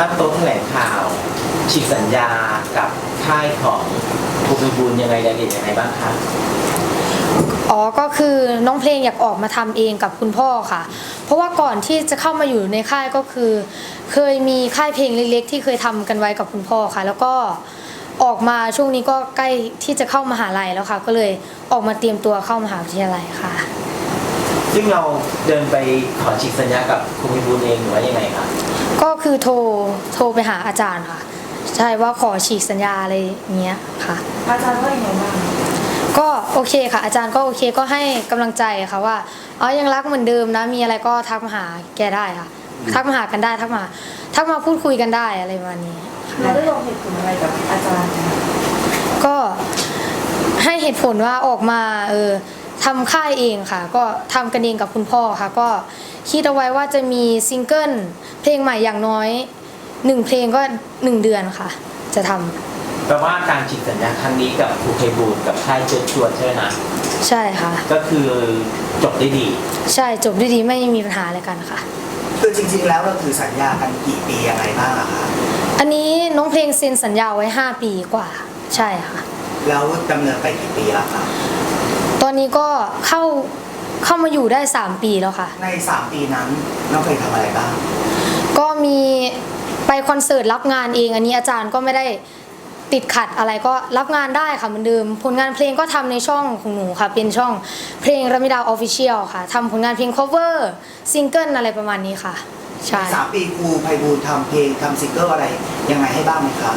ตั้งโต๊ะแถลงข่าวฉีกสัญญากับค่ายของภูมิบุญยังไงรายละเอียดยังไงบ้างคะอ๋อ ก็คือน้องเพลงอยากออกมาทำเองกับคุณพ่อค่ะ เพราะว่าก่อนที่จะเข้ามาอยู่ในค่ายก็คือ เคยมีค่ายเพลงเล็กๆ ที่เคยทำกันไว้กับคุณพ่อค่ะ แล้วก็ออกมาช่วงนี้ก็ใกล้ที่จะเข้ามหาลัยแล้วค่ะ ก็เลยออกมาเตรียมตัวเข้ามหาวิทยาลัยค่ะ ซึ่งเราเดินไปขอฉีกสัญญากับภูมิบุญเองหรือว่ายังไงคะ ก็คือโทรโทรไปหาอาจารย์ค่ะ ใช่ว่าขอฉีกสัญญาอะไรอย่างเงี้ยค่ะ อาจารย์ว่ายังไงบ้างก็โอเคค่ะ อาจารย์ก็โอเคก็ให้กำลังใจค่ะว่าอ๋อยังรักเหมือนเดิมนะมีอะไรก็ทักมาหาแกได้ค่ะ ทักมาหากันได้ทักมา ทักมาพูดคุยกันได้อะไรประมาณนี้เราได้ลงเหตุผลอะไรกับอาจารย์ไหมก็ให้เหตุผลว่าออกมาเออทำค่ายเองค่ะ ก็ทำกันเองกับคุณพ่อค่ะ ก็ คิดเอาไว้ว่าจะมีซิงเกิลเพลงใหม่อย่างน้อยหนึ่งเพลงก็หนึ่งเดือนค่ะ จะทำแปลว่าการฉีกสัญญาครั้งนี้กับภูมิบุญกับค่ายเชิญชวนใช่ไหมนะใช่ค่ะ ก็คือจบได้ดี ใช่จบด้วยดีไม่มีปัญหาอะไรกันค่ะ คือจริง ๆ แล้วเราถือสัญญากันกี่ปียังไงบ้างอะคะอันนี้น้องเพลงเซ็นสัญญาไว้ 5 ปีกว่า ใช่ค่ะ แล้วดำเนินไปกี่ปีแล้วคะตอนนี้ก็เข้า เข้ามาอยู่ได้ 3 ปีแล้วค่ะ ใน 3 ปีนั้นน้องเคยทำอะไรบ้าง ก็มีไปคอนเสิร์ตรับงานเอง อันนี้อาจารย์ก็ไม่ได้ติดขัดอะไรก็รับงานได้ค่ะเหมือนเดิม ผลงานเพลงก็ทำในช่องของหนูค่ะ เป็นช่องเพลงรมิดาออฟฟิเชียลค่ะทำผลงานเพลง cover ซิงเกิลอะไรประมาณนี้ค่ะ ใช่สามปีครูไพบูลย์ทำเพลงทำซิงเกิลอะไรยังไงให้บ้างไหมคะ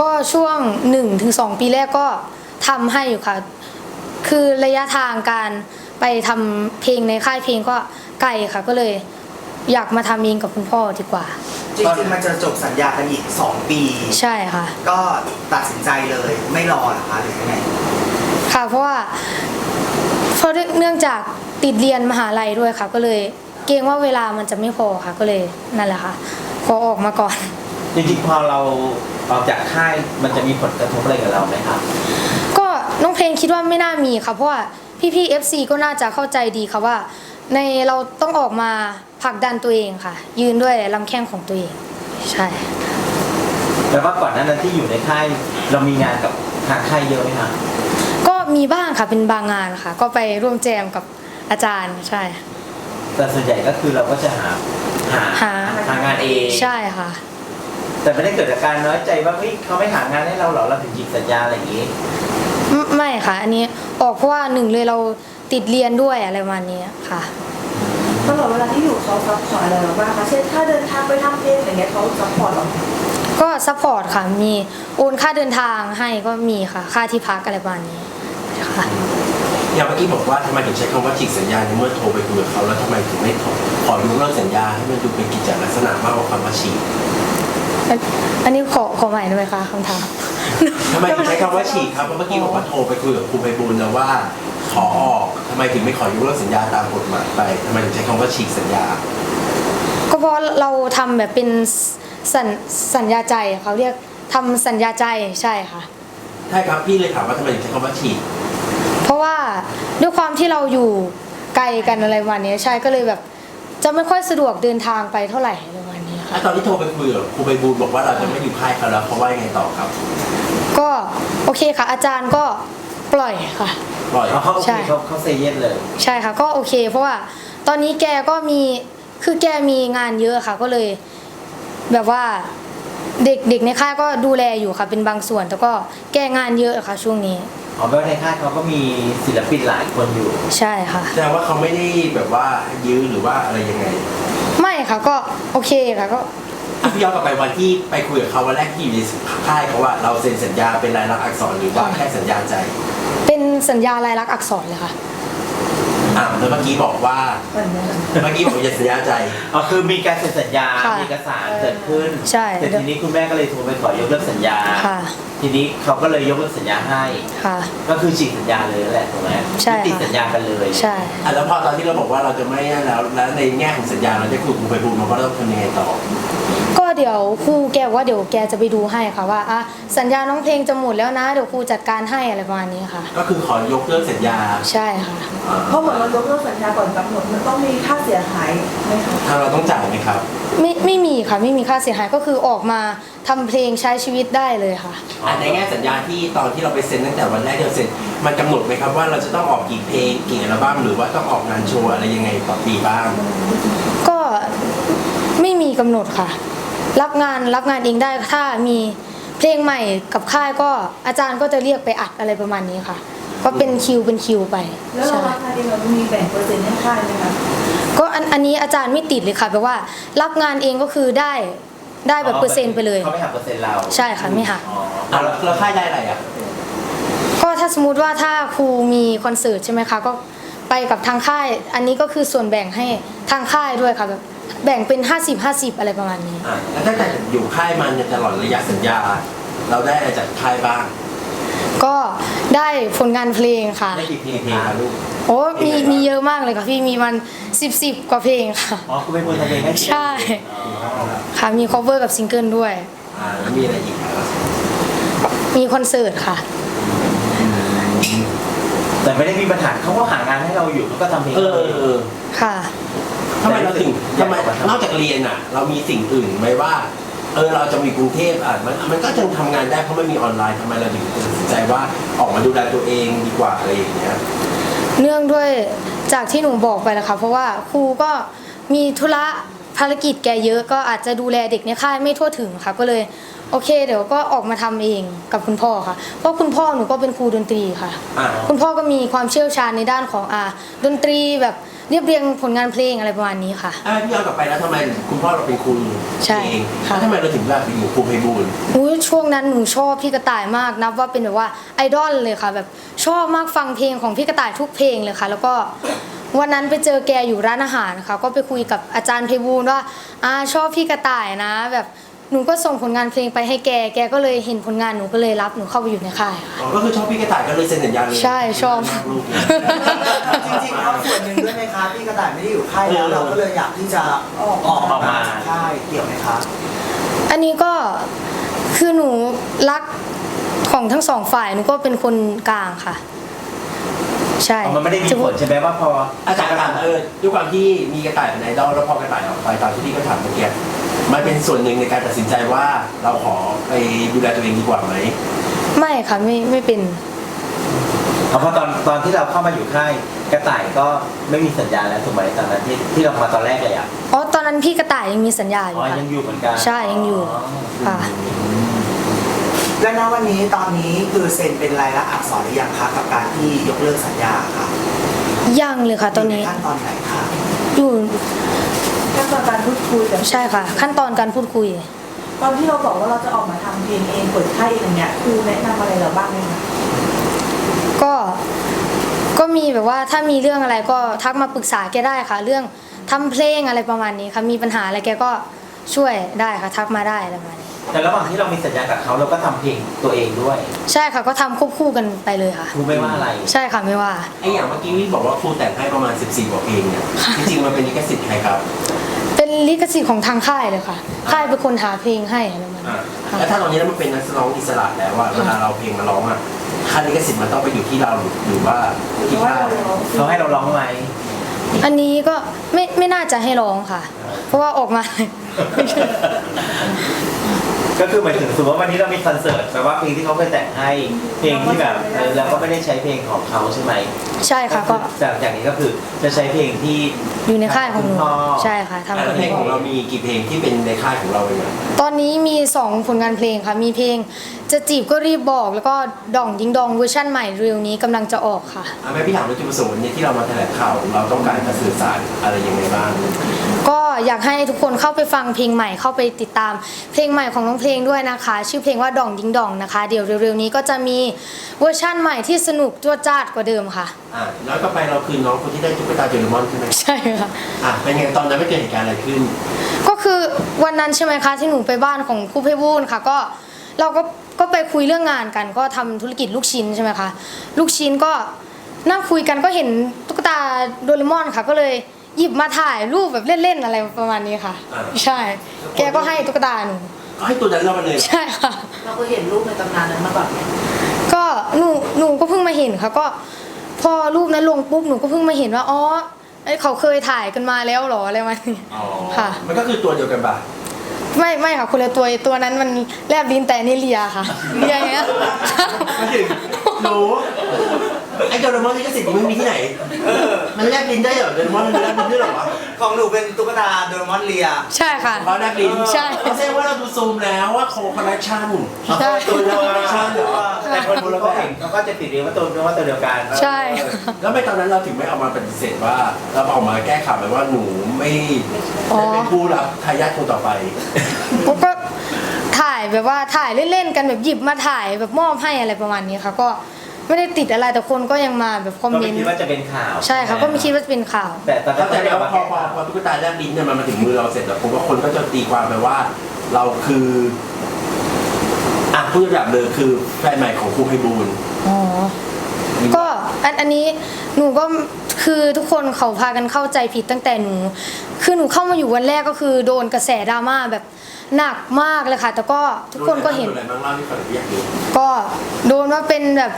ก็ช่วง 1-2ถึง2ปีแรกก็ทำให้อยู่ค่ะ คือระยะทางการ ไปทำเพลงในค่ายเพลงก็ไกลค่ะ ก็เลยอยากมาทำเองกับคุณพ่อดีกว่า จริงๆมันจะจบสัญญากันอีก 2 ปี ใช่ค่ะ ก็ตัดสินใจเลยไม่รอเหรอคะหรือยังไงค่ะเพราะว่าเพราะเนื่องจากติดเรียนมหาลัยด้วยค่ะ ก็เลยเกรงว่าเวลามันจะไม่พอค่ะก็เลยนั่นแหละค่ะขอออกมาก่อน จริงๆพอเราออกจากค่ายมันจะมีผลกระทบอะไรกับเราไหมครับก็น้องเพลงคิดว่าไม่น่ามีค่ะเพราะว่า พี่ๆ FC ก็น่าจะเข้าใจดีค่ะว่า ในเราต้องออกมาผลักดันตัวเองค่ะ ยืนด้วยลำแข้งของตัวเอง ใช่แปลว่าก่อนหน้านั้นที่อยู่ในค่ายเรามีงานกับทางค่ายเยอะไหมครับก็มีบ้างค่ะเป็นบางงานค่ะ ก็ไปร่วมแจมกับอาจารย์ใช่ แต่ส่วนใหญ่ก็คือเราก็จะหาหาหา หางานเองใช่ค่ะ แต่ไม่ได้เกิดจากการน้อยใจว่าเฮ้ยเขาไม่หางานให้เราเหรอเราถึงหยิบสัญญาอะไรอย่างนี้ ไม่ไม่ค่ะ อันนี้ออกเพราะว่าหนึ่งเลยเราติดเรียนด้วยอะไรประมาณนี้ค่ะ ตลอดเวลาที่อยู่เขาซัพพอร์ตอะไรเราบ้างคะเช่นถ้าเดินทางไปทำเพลงอย่างเงี้ยเขาซัพพอร์ตเราไหมก็ซัพพอร์ตค่ะ มีโอนค่าเดินทางให้ก็มีค่ะ ค่าที่พักอะไรประมาณนี้ค่ะอย่างเมื่อกี้บอกว่าทำไมถึงใช้คำว่าฉีกสัญญาในเมื่อโทรไปคุยกับเขาแล้วทำไมถึงไม่ขอขอยกเลิกสัญญาให้มันดูเป็นกิจลักษณะมากกว่าคำว่าฉีกอันอันนี้ขอขอใหม่ได้ไหมคะคำถาม ทำไมถึงใช้คำว่าฉีกครับเพราะเมื่อกี้บอกว่าโทรไปคุยกับครูไพบูลย์แล้วว่า ขอออกทำไมถึงไม่ขอยกเลิกสัญญาตามกฎหมายไปทำไมถึงใช้คำว่าฉีกสัญญา ก็เพราะเราทำแบบเป็นสัญสัญญาใจเขาเรียกทำสัญญาใจใช่ค่ะ ใช่ครับพี่เลยถามว่าทำไมถึงใช้คำว่าฉีกเพราะว่าด้วยความที่เราอยู่ไกลกันอะไรประมาณนี้ใช่ก็เลยแบบ จะไม่ค่อยสะดวกเดินทางไปเท่าไหร่อะไรประมาณนี้ค่ะ แล้วตอนที่โทรไปคุยกับครูไพบูลย์บอกว่าเราจะไม่อยู่ค่ายเขาแล้วเขาว่ายังไงต่อครับ ก็โอเคค่ะ อาจารย์ก็ปล่อยค่ะ ปล่อยเขาเขาโอใช่เคเขาเขาเซเยสเลย ใช่ค่ะก็โอเค เพราะว่าตอนนี้แกก็มีคือแกมีงานเยอะค่ะ ก็เลย แบบว่าเด็กเด็กในค่ายก็ดูแลอยู่ค่ะ เป็นบางส่วน แต่ก็แกงานเยอะค่ะ ช่วงนี้อ๋อแปลว่าในค่ายเขาก็มีศิลปินหลายคนอยู่ ใช่ค่ะ แสดงว่าเขาไม่ได้แบบว่ายื้อหรือว่าอะไรยังไง ไม่ค่ะก็โอเคค่ะก็ อะพี่ย้อนกลับไปวันที่ไปคุยกับเขาวันแรกที่อยู่ในค่ายเขาว่าเราเซ็นสัญญาเป็นลายลักษณ์อักษรหรือว่าแค่สัญญาใจ เป็นสัญญาลายลักษณ์อักษรเลยค่ะ อะแล้วเมื่อกี้บอกว่าเหมือนกันเมื่อกี้บอกอย่าสัญญาใจ อ๋อคือมีการเซ็นสัญญา ค่ะมีเอกสารเกิดขึ้นใช่ แต่ทีนี้คุณแม่ก็เลยโทรไปขอยกเลิกสัญญา ค่ะ ทีนี้เขาก็เลยยกเลิกสัญญาให้ ค่ะ ก็คือฉีกสัญญาเลยแหละถูกไหมใช่ค่ะยุติสัญญากันเลยใช่ อะแล้วพอตอนที่เราบอกว่าเราจะไม่นั่นแล้วแล้วในแง่ของสัญญาเราจะคุยกับครูไปบูลมาว่าเราต้องทำยังไงต่อ ก็ เดี๋ยวครูแกบอกว่าเดี๋ยวแกจะไปดูให้ค่ะว่าอะสัญญาน้องเพลงจะหมดแล้วนะเดี๋ยวครูจัดการให้อะไรประมาณนี้ค่ะ ก็คือขอยกเลิกสัญญาใช่ค่ะอ่าเพราะเหมือนเรายกเลิกสัญญาก่อนกำหนดมันต้องมีค่าเสียหายไหมคะ ทางเราต้องจ่ายไหมครับ ไม่ไม่มีค่ะไม่มีค่าเสียหายก็คือออกมาทำเพลงใช้ชีวิตได้เลยค่ะอะในแง่สัญญาที่ตอนที่เราไปเซ็นตั้งแต่วันแรกที่เราเซ็นมันกำหนดไหมครับว่าเราจะต้องออกกี่เพลงกี่อัลบั้มหรือว่าต้องออกงานโชว์อะไรยังไงต่อปีบ้าง ก็ไม่มีกำหนดค่ะ รับงานรับงานเองได้ถ้ามีเพลงใหม่กับค่ายก็อาจารย์ก็จะเรียกไปอัดอะไรประมาณนี้ค่ะ ก็เป็นคิวเป็นคิวไปแล้วเราใช่ รับงานเองเรามีแบ่งเปอร์เซ็นต์ให้ค่ายไหมคะก็อันอันนี้อาจารย์ไม่ติดเลยค่ะแปลว่า รับงานเองก็คือได้ได้แบบเปอร์เซ็นต์ไปเลย เขาไม่หักเปอร์เซ็นต์เราใช่ค่ะไม่หักอ๋ออะแล้วแล้วค่ายได้อะไรอะก็ถ้าสมมติว่าถ้าครูมีคอนเสิร์ตใช่ไหมคะก็ไปกับทางค่าย อันนี้ก็คือส่วนแบ่งให้ทางค่ายด้วยค่ะแบบ แบ่งเป็น 50 50 อะไรประมาณนี้ อะแล้วตั้งแต่อยู่ค่ายมันตลอดระยะสัญญา เราได้อะไรจากค่ายบ้างก็ได้ผลงานเพลงค่ะ ได้กี่เพลงเพลงคะคะลูกโอ้มีมีเยอะมากเลยค่ะพี่มีมัน 10 10 กว่าเพลงค่ะ อ๋อคุณเป็นคนทำเพลงให้ใช่อ๋อค่ะมี cover กับซิงเกิลด้วย อ่าแล้วมีอะไรอีกครับมีคอนเสิร์ตค่ะ แต่ไม่ได้มีปัญหาเขาก็หางานให้เราอยู่เขาก็ทำเพลงเออเออเออค่ะ ทำไมเราถึงทำไมนอกจากเรียนอะ เรามีสิ่งอื่นไหมว่า เออเราจะมีกรุงเทพอะมันมันก็ยังทำงานได้เพราะมันมีออนไลน์ทำไมเราถึงตัดสินใจว่าออกมาดูแลตัวเองดีกว่าอะไรอย่างเงี้ย เนื่องด้วยจากที่หนูบอกไปแหละค่ะเพราะว่าครูก็มีธุระภารกิจแกเยอะก็อาจจะดูแลเด็กในค่ายไม่ทั่วถึงค่ะ ก็เลยโอเค เดี๋ยวก็ออกมาทำเองกับคุณพ่อค่ะ เพราะคุณพ่อหนูก็เป็นครูดนตรีค่ะ อ่า คุณพ่อก็มีความเชี่ยวชาญในด้านของอ่าดนตรีแบบ เรียบเรียงผลงานเพลงอะไรประมาณนี้ค่ะ อะพี่ย้อนกลับไปแล้วทำไมคุณพ่อเราเป็นครูใช่เองค่ะ แล้วทำไมเราถึงแบบอยู่ครูไพบูลย์อุ๊ยช่วงนั้นหนูชอบพี่กระต่ายมากนับว่าเป็นแบบว่าไอดอลเลยค่ะ แบบชอบมากฟังเพลงของพี่กระต่ายทุกเพลงเลยค่ะ แล้วก็วันนั้นไปเจอแกอยู่ร้านอาหารค่ะ ก็ไปคุยกับอาจารย์เพบูลย์ว่าอ่าชอบพี่กระต่ายนะ แบบ หนูก็ส่งผลงานเพลงไปให้แก แกก็เลยเห็นผลงานหนูก็เลยรับหนูเข้าไปอยู่ในค่ายค่ะ อ๋อก็คือชอบพี่กระต่ายก็เลยเซ็นสัญญาเลยใช่ชอบ ลูกจริงๆเขาส่วนหนึ่งด้วยไหมคะพี่กระต่ายไม่ได้อยู่ค่ายแล้วเราก็เลยอยากที่จะออกออกมาจากค่ายเกี่ยวไหมคะ อันนี้ก็คือหนูรักของทั้งสองฝ่ายหนูก็เป็นคนกลางค่ะ ใช่อ๋อมันไม่ได้มีผลใช่ไหมว่าพออาจารย์กระต่ายเออด้วยความที่มีกระต่ายเป็นไอดอลแล้วพอกระต่ายออกไปตามที่พี่ก็ถามเมื่อกี้ มันเป็นส่วนหนึ่งในการตัดสินใจว่าเราขอไปดูแลตัวเองดีกว่าไหมไม่ค่ะไม่ไม่เป็นเอาพอตอนตอนที่เราเข้ามาอยู่ค่ายกระต่ายก็ไม่มีสัญญาแล้วถูกไหมตอนนั้นที่ที่เรามาตอนแรกเลยอะอ๋อตอนนั้นพี่กระต่ายยังมีสัญญาออ๋ยู่อค่ะ ยังอยู่เหมือนกันใช่ยังอยู่ ค่ะ และณวันนี้ตอนนี้คือเซ็นเป็นลายลักษณ์อักษรหรือยังคะกับการที่ยกเลิกสัญญาค่ะยังเลยค่ะตอนนี้ยู่ใขั้นตอนไหนคะอยู่ ขั้นตอนการพูดคุยกับใช่ค่ะ ขั้นตอนการพูดคุย ตอนที่เราบอกว่าเราจะออกมาทำเพลงเองเปิดค่ายเองอย่างเงี้ยครูแนะนำอะไรเราบ้างไหมคะก็ก็มีแบบว่าถ้ามีเรื่องอะไรก็ทักมาปรึกษาแกได้ค่ะ เรื่องทำเพลงอะไรประมาณนี้ค่ะมีปัญหาอะไรแกก็ช่วยได้ค่ะทักมาได้อะไรประมาณนี้ แต่ระหว่างที่เรามีสัญญากับเขาเราก็ทำเพลงตัวเองด้วยใช่ค่ะก็ทำควบคู่กันไปเลยค่ะครูไม่ว่าอะไร ใช่ค่ะไม่ว่า ไออย่างเมื่อกี้วิบอกว่าครูแต่งให้ประมาณ 14กว่าเพลงเนี่ยจริงๆมันเป็นลิขสิทธิ์ใครครับ เป็นลิขสิทธิ์ของทางค่ายเลยค่ะ ค่ายเป็นคนหาเพลงให้อะไรประมาณอ่านี้ค่ะแล้วถ้าตอนนี้เรามันเป็นนักร้องอิสระแล้วอะเวลาเราเพลงมาร้องอะค่าลิขสิทธิ์มันต้องไปอยู่ที่เราหรือว่าหรือที่ว่าค่ายเราร้องเขาให้เราร้องไหมอันนี้ก็ไม่ไม่น่าจะให้ร้องค่ะ เพราะว่าออกมา ก็คือหมายถึงสมมติว่าวันนี้เรามีคอนเสิร์ตแปลว่าเพลงที่เขาเคยแต่งให้เพลงที่แบบเออเราก็ไม่ได้ใช้เพลงของเขาใช่ไหมใช่ค่ะก็จากจากนี้ก็คือจะใช้เพลงที่อยู่ในค่ายของหนูณพ่อใช่ค่ะทำอะกับแล้วเพลงพ่ขอองเรามีกี่เพลงที่เป็นในค่ายของเราเองอะตอนนี้มี 2 ผลงานเพลงค่ะมีเพลงจะจีบก็รีบบอกแล้วก็ด่องยิงดองเวอร์ชั่นใหม่เร็วนี้กำลังจะออกค่ะอะแม่พี่ถามว่าจุดประสงค์วันนี้ที่เรามาแถลงข่าวเราต้องการจะสื่อสารอะไรยังไงบ้าง ก็อยากให้ทุกคนเข้าไปฟังเพลงใหม่เข้าไปติดตามเพลงใหม่ของน้องเพลงด้วยนะคะ ชื่อเพลงว่าด่องยิงดองนะคะ เดี๋ยวเร็วๆนี้ก็จะมีเวอร์ชั่นใหม่ที่สนุกจ้วจ้าดกว่าเดิมค่ะ อะแล้วก็ไปเราคือน้องคนที่ได้ตุ๊กตาเจอร์มอนใช่ไหมใช่ค่ะ อะเป็นไงตอนนั้นไม่เกิดเหตุการณ์อะไรขึ้น ก็คือวันนั้นใช่ไหมคะที่หนูไปบ้านของครูเพบูลย์ค่ะก็เราก็ก็ไปคุยเรื่องงานกัน ก็ทำธุรกิจลูกชิ้นใช่ไหมคะลูกชิ้นก็นั่งคุยกันก็เห็นตุ๊กตาโดเรมอนค่ะ ก็เลย หยิบมาถ่ายรูปแบบเล่นๆอะไรประมาณนี้ค่ะ อ่า ใช่ แกก็ให้ตุ๊กตาหนูก็ให้ตัวนั้นเรามาเลยใช่ค่ะ เราก็เห็นรูปในตำนานนั้นมาก่อนไหมก็หนูหนูก็เพิ่งมาเห็นค่ะก็ พอรูปนั้นลงปุ๊บหนูก็เพิ่งมาเห็นว่าอ๋อเอ้ยเขาเคยถ่ายกันมาแล้วเหรออะไรมาณอ๋อค่ะ มันก็คือตัวเดียวกันปะไม่ไม่ค่ะคนละตัวตัวนั้นมันแลบลิ้นแต่นี่เลียค่ะเลียอย่างเงี้ยมาถึงหนู ไอ้โดเรมอนนี่ก็สิทธิ์ไม่มีที่ไหนมันแลบลิ้นได้เหรอโดเรมอนมันแลบลิ้นได้เหรอวะของหนูเป็นตุ๊กตาโดเรมอนเลีย ใช่ค่ะ เขาแลบลิ้นใช่ แสดงว่าเราดูซูมแล้วว่าโคคอลเลคชั่นใช่ ตัวเดียวคอลเลคชั่นเหรอแต่คนดูแล้วก็เห็นเขาก็จะติดเรียกว่าตัวว่าตัวเดียวกันใช่ แล้วไม่ตอนนั้นเราถึงไม่เอามาปฏิเสธว่า เราเอามาแก้ข่าวไปว่าหนูไม่อ๋อได้เป็นผู้รับทายาทคนต่อไป ผมก็ถ่ายแบบว่าถ่ายเล่นๆกันแบบหยิบมาถ่ายแบบมอบให้อะไรประมาณนี้ค่ะก็ ไม่ได้ติดอะไรแต่คนก็ยังมาแบบคอมก็เมไม่นต์คิดว่าจะเป็นข่าวใช่ค่ะก็ไม่คิดว่าจะเป็นข่าว แต่ตอนแล้นั้วนแต่จะว่าเอามาพอแก้พอข่าวพอตุ๊กตาแลบลิ้นเนี่ยมันมาถึงมือเราเสร็จแล้วผมว่าคนก็จะตีความไปว่า เราคืออะพูดระดับเลยคือแฟนใหม่ของครูไพบูลย์ อ๋อ ก็อันอันนี้หนูก็คือทุกคนเขาพากันเข้าใจผิดตั้งแต่หนู คือหนูเข้ามาอยู่วันแรกก็คือโดนกระแสดราม่าแบบหนักมากเลยค่ะ แต่ก็ทุกคนก็เห็น โดอะไรบ้างเล่าให้ฟังอยากรู้ก็โดนว่าเป็นแบบ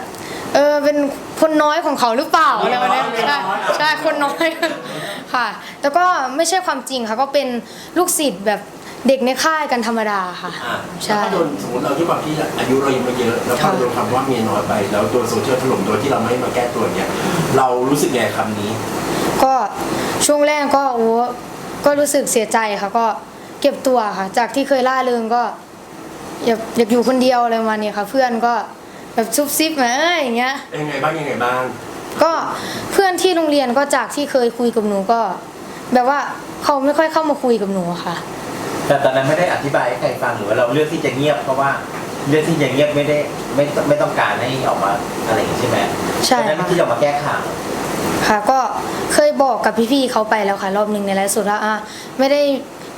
เออเป็นคนน้อยของเขาหรือเปล่าอะไรแบบนี้ใช่ใช่คนน้อยค่ะ แต่ก็ไม่ใช่ความจริงค่ะ ก็เป็นลูกศิษย์แบบเด็กในค่ายกันธรรมดาค่ะ อะใช่แล้วก็โดนสมมติเราที่ความที่อายุเรายังไม่เยอะ แล้วพอค่ะโดนคำว่าเมียน้อยไป แล้วโดนโซเชียลถล่มโดยที่เราไม่มาแก้ตัวเนี่ยเรารู้สึกไงคำนี้ ก็ช่วงแรกก็โอ้ก็รู้สึกเสียใจค่ะ ก็เก็บตัวค่ะ จากที่เคยล่าเริงก็ อยากอยากอยู่คนเดียวอะไรประมาณนี้ค่ะ เพื่อนก็ แบบซุบซิบมาเอ้ยอย่างเงี้ย ยังไงบ้างยังไงบ้างก็เพื่อนที่โรงเรียนก็จากที่เคยคุยกับหนูก็ แบบว่าเขาไม่ค่อยเข้ามาคุยกับหนูอะค่ะ แต่ตอนนั้นไม่ได้อธิบายให้ใครฟังหรือว่าเราเลือกที่จะเงียบเพราะว่าเลือกที่จะเงียบไม่ได้ไม่ไม่ต้องการให้ออกมาอะไรอย่างนี้ใช่ไหมใช่ตอนนั้นค่ะ ที่ออกมาแก้ข่าวค่ะ ก็เคยบอกกับพี่ๆเขาไปแล้วค่ะ รอบหนึ่งในไลฟ์สดว่าอะไม่ได้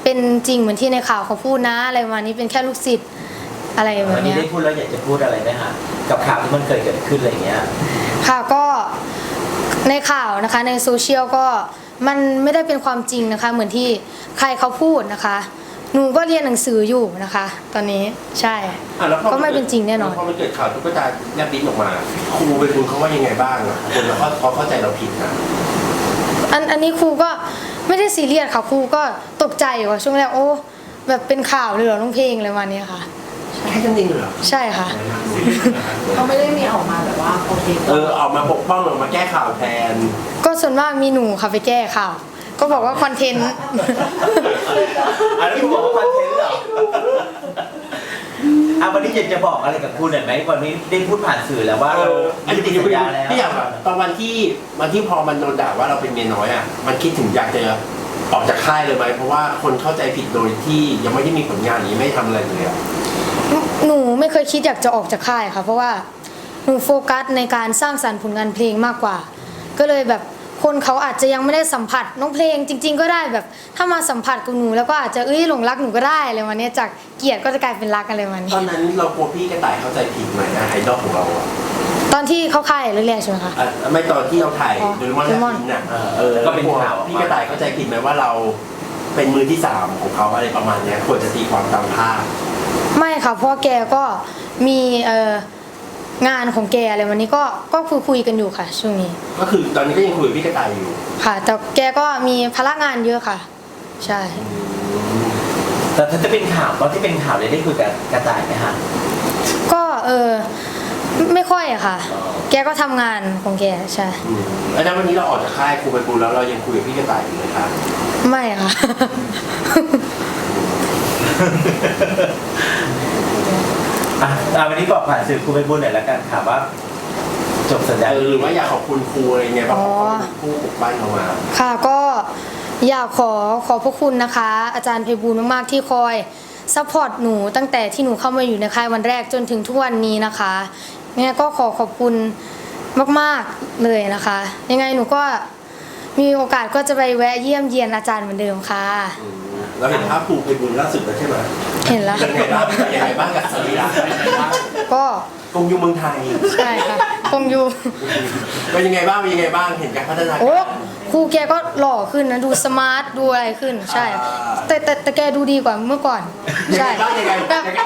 เป็นจริงเหมือนที่ในข่าวเขาพูดนะอะไรประมาณนี้เป็นแค่ลูกศิษย์ อะไรแบวับนนี้เนี้ย ได้พูดแล้วอยากจะพูดอะไรไหมฮะกับข่าวที่มันเคยเกิดขึ้นอะไรอย่างเงี้ย ค่ะก็ในข่าวนะคะในโซเชียลก็มันไม่ได้เป็นความจริงนะคะ เหมือนที่ใครเขาพูดนะคะ หนูก็เรียนหนังสืออยู่นะคะ ตอนนี้ใช่ อะแล้วพอก็ไม่เป็นจริงแน่นอน ล้วพอมันเกิดข่าวตุ๊กตาแลบลิ้นออกมา ครูไปคุณเขาว่ายังไงบ้างอะคนเราก็พอเข้าใจเราผิดนะอันอันนี้ครูก็ไม่ได้ซีเรียสค่ะครูก็ตกใจว่าช่วงแรกโอ้แบบเป็นข่าวเลยเหรอน้องเพลงอะไรประมาณเนี้ยค่ะ แค่นั้นเองเหรอ ใช่ค่ะ เขาไม่ได้มีออกมาแบบว่าโอเคเออออกมาปกป้องออกมาแก้ข่าวแทน ก็ส่วนมากมีหนูค่ะไปแก้ข่าวก็บอกว่าคอนเทนต์ อันนี้คุณบอกว่าคอนเทนต์เหรออะวันนี้จะจะบอกอะไรกับคุณหน่อยไหมวันนี้ได้พูดผ่านสื่อแล้วว่าเอเราออันนี้ติดสัญญาแล้วพี่อยากแบบตอนวันที่วันที่พอมันโดนด่าว่าเราเป็นเมียน้อยอะ มันคิดถึงอยากจะออกจากค่ายเลยไหมเพราะว่าคนเข้าใจผิดโดยที่ยังไม่ได้มีผลงานนี้ไม่ทำอะไรเลยอะ หนูไม่เคยคิดอยากจะออกจากค่ายค่ะ เพราะว่าหนูโฟกัสในการสร้างสรรค์ผลงานเพลงมากกว่า ก็เลยแบบคนเขาอาจจะยังไม่ได้สัมผัสน้องเพลงจริง ๆ ก็ได้แบบถ้ามาสัมผัสกับหนูแล้วก็อาจจะเอ้ยหลงรักหนูก็ได้อะไรวันนี้ยจากเกลียดก็จะกลายเป็นรักอะไรวันตนี้อนนั้นเรากลัวพี่กระต่ายเข้าใจผิดไหมนะไอดอลของเราอะตอนที่เข้าค่ายเรื่อยๆใช่ไหมคะ อะไม่ตอนที่เราถ่ายอ๋อโดเรมอนโดเรมอนแลบลิ้นน่ะเออเออก็เป็นข่าวออกมา พี่กระต่ายเข้าใจผิดไหมว่าเราเป็นมือที่สามของเขาอะไรประมาณเนี้ยควรจะตีความตามภาพ ไม่ค่ะเพราะแกก็มีเอ่องานของแกอะไรวันนี้ก็ก็คุยคุยๆกันอยู่ค่ะ ช่วงนี้ก็คือตอนนี้ก็ยังคุยกับพี่กระต่ายอยู่ ค่ะ แต่แกก็มีภาระงานเยอะค่ะ ใช่ แต่ถ้าจะเป็นข่าวตอนที่เป็นข่าวเลยได้คุยกับกระต่ายไหมฮะก็เออไม่ไม่ค่อยอะค่ะ แกก็ทำงานของแกใช่อืมแล้วนั้นวันนี้เราออกจากค่ายครูไปปูแล้วเรายังคุยกับพี่กระต่ายอยู่เลยครับ ไม่ค่ะ อะอะวันนี้บอกผ่านสื่อครูไปบุญหน่อยละกันค่ะว่า จบสัญญา เออหรือว่าอยากขอบคุณครูอะไรเงี้ยบ้างอ๋อเพราะเขาเป็นผู้ปกป้องเรามา ค่ะก็อยากขอขอบพระคุณนะคะ อาจารย์ไพบูลย์มากๆที่คอยซัพพอร์ตหนูตั้งแต่ที่หนูเข้ามาอยู่ในค่ายวันแรกจนถึงทุกวันนี้นะคะเนี่ยก็ขอขอบคุณมากๆเลยนะคะ ยังไงหนูก็มีโอกาสก็จะไปแวะเยี่ยมเยียนอาจารย์เหมือนเดิมค่ะ อืม เราเห็นภาพครูไปบุญล่าสุดแล้วใช่ไหมเห็นแล้วยังไงบ้างยังไงบ้างกับสรีระก็กงยูเมืองไทย ใช่ค่ะคงอยู่ เป็นยังไงบ้างเป็นยังไงบ้างเห็นการพัฒนาโอ้การ ครูแกก็หล่อขึ้นนะดูสมาร์ทดูอะไรขึ้นใช่อ่าแต่แต่แต่แกดูดีกว่าเมื่อก่อนยังใช่ไงบ้างยังไงแบบยังไง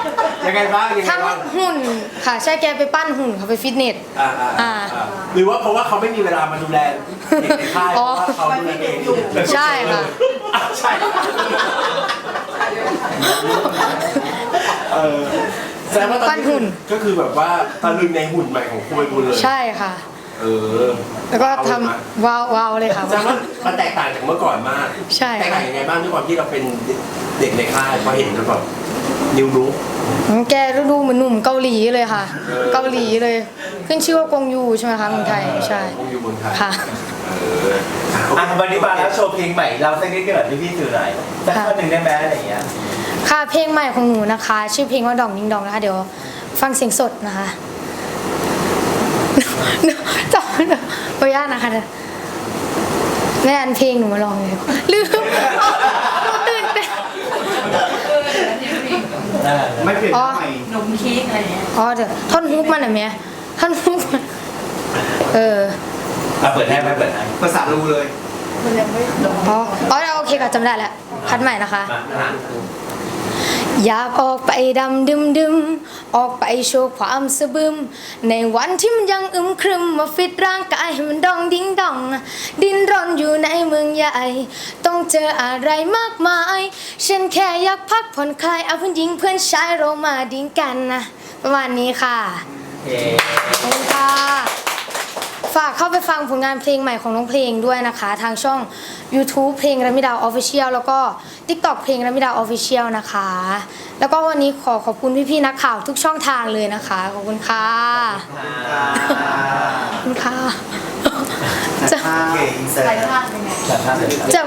ยังไงบ้างยังไงทั้งบ้างหุ่นค่ะใช่แกไปปั้นหุ่นค่ะไปฟิตเนส อ่าอ่าอ่าอ่าหรือว่าเพราะว่าเขาไม่มีเวลามาดูแลเด็กในค่ายเพอ๋อ ราะว่าเขาดูแลเองอยู่ใช่ค่ะ อ่ใช่เออแสดงว่าตอนปั้นนี้หุ่น ก็คือแบบว่าตะลึงในหุ่นใหม่ของคุยบุญเลย ใช่ค่ะ เออแล้วก็ทำเอาเลยนะว้าวว้าวเลยค่ะ แสดงว่ามันแตกต่างจากเมื่อก่อนมากใช่แตกค่ะต่างยังไงบ้างด้วยความที่เราเป็นเด็กในค่ายพอเห็นแล้วแบบนิวรู้แกดูเหมือนหนุ่มเกาหลีเลยค่ะ เออ เกาหลีเลย ขึ้นชื่อว่ากงยูใช่ไหมคะเมืองไทยใช่คงอยู่เมืองไทยค่ะ เอออะอะวันนี้มาแล้วโชว์เพลงใหม่เราสักนิดเดียวแบบที่พี่สื่อหน่อยสักท่อนหนึ่งได้ไหมอะไรอย่างเงี้ยค่ะเพลงใหม่ของหนูนะคะ ชื่อเพลงว่าดองดิงดองนะคะ เดี๋ยว ฟังเสียงสดนะคะ จำขออนุญาตนะคะแม่อันเพลงหนูมาลองเลยลืมอ๋อหนูตื่นเต้นไม่เปลี่ยนอ๋อใหม่นมเค้กอะไรเงี้ยอ๋อเดี๋ยวท่อนฮุกมันอะเมียท่อนฮุกมันเอออะเปิดให้ไหมเปิดให้ภาษารูเลยมันยังไม่ลงอ๋ออ๋อโอเคก็จำได้แล้วคัดใหม่นะคะมาอะอยากออกไปดำดึมดึม ออกไปโชว์ความสะบึม ในวันที่มันยังอึมครึมมาฟิตร่างกายให้มันดองดิ้งดอง ดินรนอยู่ในเมืองใหญ่ ต้องเจออะไรมากมาย ฉันแค่อยากพักผ่อนคลายเอาเพื่อนหญิงเพื่อนชายเรามาดิ้งกันนะประมาณนี้ค่ะโอเคขอบคุณค่ะ ฝากเข้าไปฟังผลงานเพลงใหม่ของน้องเพลงด้วยนะคะ ทางช่อง YouTube เพลงระมิดาออฟฟิเชียลแล้วก็ TikTok เพลงระมิดาออฟฟิเชียลนะคะ แล้วก็วันนี้ขอขอบคุณพี่ๆนักข่าวทุกช่องทางเลยนะคะ ขอบคุณค่ะขอบคุณค่ะจะเก่งเสร็จใส่ผ้าเป็นไงจัดท่าเลยครับจะ